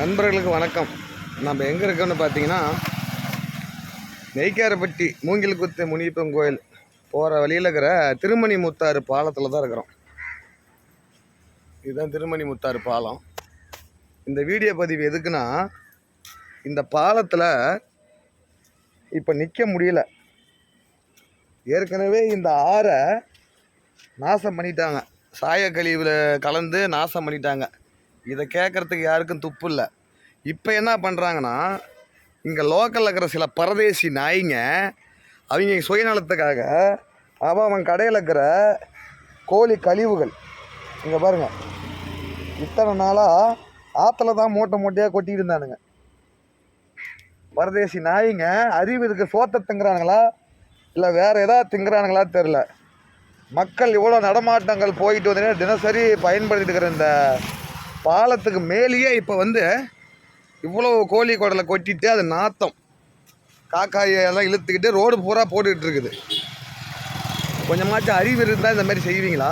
நண்பர்களுக்கு வணக்கம். நம்ம எங்கே இருக்கோம்னு பார்த்தீங்கன்னா நெய்க்காரப்பட்டி மூங்கில் குத்து முனியப்பன் கோயில் போகிற வழியில் இருக்கிற திருமணி முத்தாறு பாலத்தில் தான் இருக்கிறோம். இதுதான் திருமணி முத்தாறு பாலம். இந்த வீடியோ பதிவு எதுக்குன்னா இந்த பாலத்தில் இப்போ நிற்க முடியல. ஏற்கனவே இந்த ஆறை நாசம் பண்ணிட்டாங்க. சாயக்கழிவில் கலந்து நாசம் பண்ணிட்டாங்க. இதை கேட்குறதுக்கு யாருக்கும் துப்பு இல்லை. இப்போ என்ன பண்ணுறாங்கன்னா இங்கே லோக்கலில் இருக்கிற சில பரதேசி நாய்ங்க அவங்க சுயநலத்துக்காக அவன் அவன் கடையில் இருக்கிற கோழி கழிவுகள் இங்கே பாருங்கள் இத்தனை நாளாக ஆற்றுல தான் மூட்டை மூட்டையாக கொட்டிகிட்டு இருந்தானுங்க. பரதேசி நாய்ங்க அறிவு இருக்க சோத்தை திங்குறானுங்களா? இல்லை வேறு ஏதாவது திங்குறானுங்களா தெரில மக்கள் இவ்வளோ நடமாட்டங்கள் போயிட்டு வந்தீங்கன்னா தினசரி பயன்படுத்திட்டு இருக்கிற இந்த பாலத்துக்கு மேலேயே இப்போ வந்து இவ்வளோ கோழி குடலை கொட்டிட்டு அது நாத்தம். காக்காயை எல்லாம் இழுத்துக்கிட்டு ரோடு பூரா போட்டுக்கிட்டு இருக்குது. கொஞ்சமாச்சும் அறிவு இருந்தால் இந்த மாதிரி செய்வீங்களா?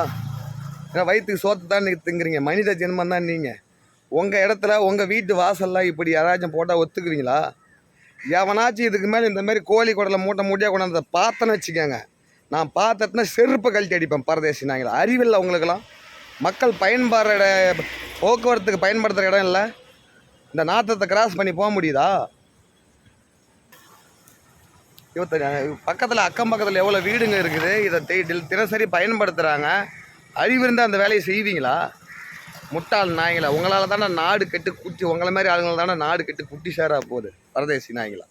ஏன்னா வயிற்றுக்கு சோத்து தான் நீங்கள் திங்குறீங்க மனித ஜென்மம் தான் நீங்கள் உங்கள் இடத்துல உங்கள் வீட்டு வாசல்லாம் இப்படி யாராச்சும் போட்டால் ஒத்துக்குவீங்களா? எவனாச்சும் இதுக்கு மேலே இந்த மாதிரி கோழி குடலை மூட்டை மூட்டையாக கொண்டாந்து பார்த்தேன்னு வச்சுக்கோங்க. நான் பார்த்ததுன்னா செருப்பை கழட்டி அடிப்பேன் பரதேசி நாங்கள் அறிவில்லை உங்களுக்கெல்லாம். மக்கள் பயன்பாடுற போக்குவரத்துக்கு பயன்படுத்துகிற இடம் இல்லை. இந்த நாற்றத்தை கிராஸ் பண்ணி போக முடியுதா? இவத்த பக்கத்தில் அக்கம் பக்கத்தில் எவ்வளோ வீடுங்க இருக்குது? இதை தி- தினசரி பயன்படுத்துகிறாங்க அறிவு இருந்தால் அந்த வேலையை செய்வீங்களா? முட்டாள் நாய்களா? உங்களால் தானே நாடு கெட்டு குட்டி உங்களை மாதிரி ஆளுங்களை தானே நாடு கெட்டு குட்டி சேராக போகுது. பரதேசி நாய்ங்களா